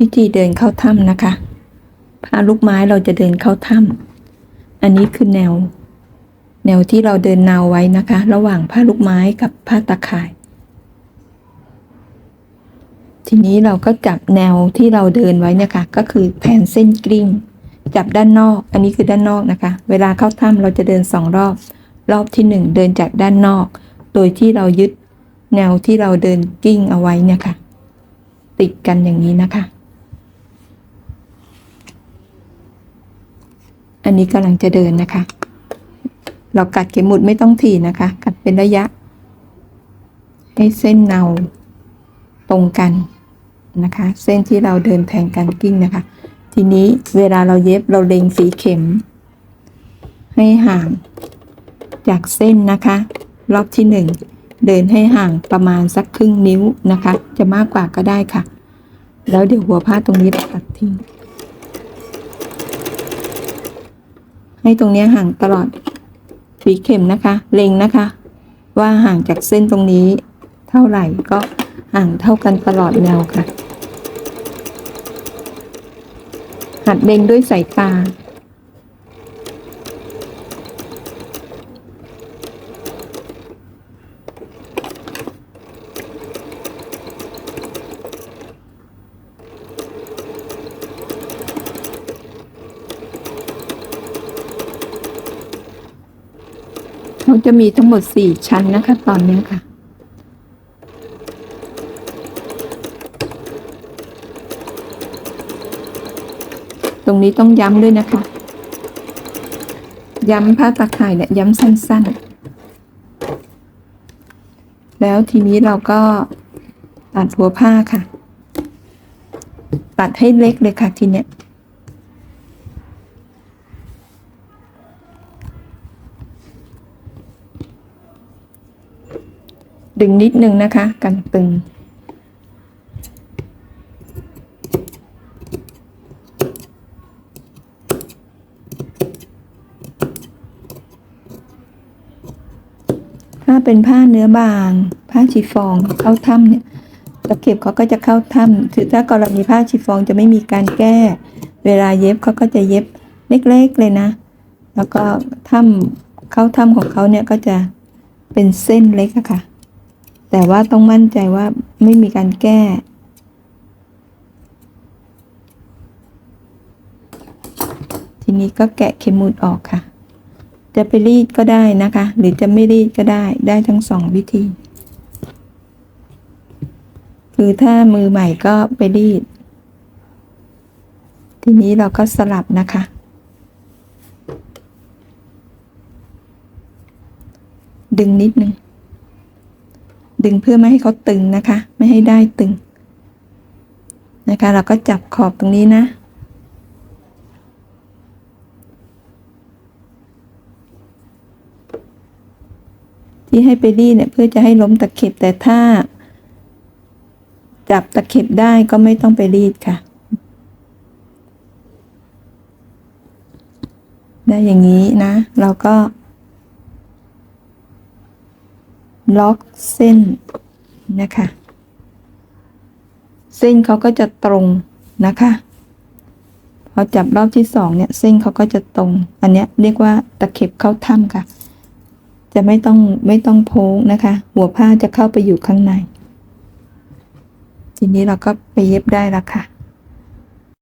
วิธีเดินเข้าถ้ำนะคะผ้าลูกไม้เราจะเดินเข้าถ้ำอันนี้คือแนว แนวที่เราเดินแนวไว้นะคะ ระหว่างผ้าลูกไม้กับผ้าตะข่าย ทีนี้เราก็จับแนวที่เราเดินไว้เนะคะก็คือแทนเส้นกลิ้ง จับด้านนอก อันนี้คือด้านนอกนะคะ เวลาเข้าถ้ำเราจะเดินสองรอบ รอบที่หนึ่งเดินจากด้านนอก โดยที่เรายึดแนวที่เราเดินกิ้งเอาไว้เนี่ยค่ะ ติดกันอย่างนี้นะคะ อันนี้กำลังจะเดินนะคะ เรากัดเข็มหมุดไม่ต้องถี่นะคะ กัดเป็นระยะ ให้เส้นเนาตรงกันนะคะ เส้นที่เราเดินแทงกันกิ้งนะคะ ทีนี้เวลาเราเย็บเราเล็งสีเข็ม ให้ห่างจากเส้นนะคะ รอบที่หนึ่งเดินให้ห่างประมาณสักครึ่งนิ้วนะคะ จะมากกว่าก็ได้ค่ะ แล้วเดี๋ยวหัวผ้าตรงนี้เราตัดทิ้ง ให้ตรงนี้ห่างตลอดฝีเข็มนะคะ เล็งนะคะ ว่าห่างจากเส้นตรงนี้ เท่าไหร่ก็ห่างเท่ากันตลอดแนวค่ะ หัดเล็งด้วยสายตา เขาจะมีทั้งหมดสี่ชั้นนะคะ ตอนนี้ค่ะ ตรงนี้ต้องย้ำด้วยนะคะ ย้ำผ้าตะข่ายเนี่ยย้ำสั้นๆ แล้วทีนี้เราก็ตัดหัวผ้าค่ะ ตัดให้เล็กเลยค่ะทีเนี้ย ดึงนิดนึงนะคะ กันตึง ถ้าเป็นผ้าเนื้อบาง ผ้าชีฟองเข้าถ้ำเนี่ยตะเข็บเขาก็จะเข้าถ้ำถือถ้ากรณีผ้าชีฟองจะไม่มีการแก้ เวลาเย็บเขาก็จะเย็บเล็กๆเลยนะ แล้วก็ถ้ำเข้าถ้ำของเขาเนี่ยก็จะเป็นเส้นเล็กอะค่ะ แต่ว่าต้องมั่นใจว่าไม่มีการแก้ ทีนี้ก็แกะเข็มหมุดออกค่ะ จะไปรีดก็ได้นะคะ หรือจะไม่รีดก็ได้ได้ทั้งสองวิธี คือถ้ามือใหม่ก็ไปรีด ทีนี้เราก็สลับนะคะดึงนิดนึง ดึงเพื่อไม่ให้เขาตึงนะคะ ไม่ให้ได้ตึง นะคะ เราก็จับขอบตรงนี้นะ ที่ให้ไปรีดเนี่ยเพื่อจะให้ล้มตะเข็บแต่ถ้า จับตะเข็บได้ก็ไม่ต้องไปรีดค่ะ ได้อย่างนี้นะ เราก็ ล็อกเส้นนะคะ เส้นเขาก็จะตรงนะคะพอจับรอบที่สองเนี่ยเส้นเขาก็จะตรง อันเนี้ยเรียกว่าตะเข็บเข้าถ้ำค่ะ จะไม่ต้องไม่ต้องโพ้งนะคะ หัวผ้าจะเข้าไปอยู่ข้างใน ทีนี้เราก็ไปเย็บได้แล้วค่ะ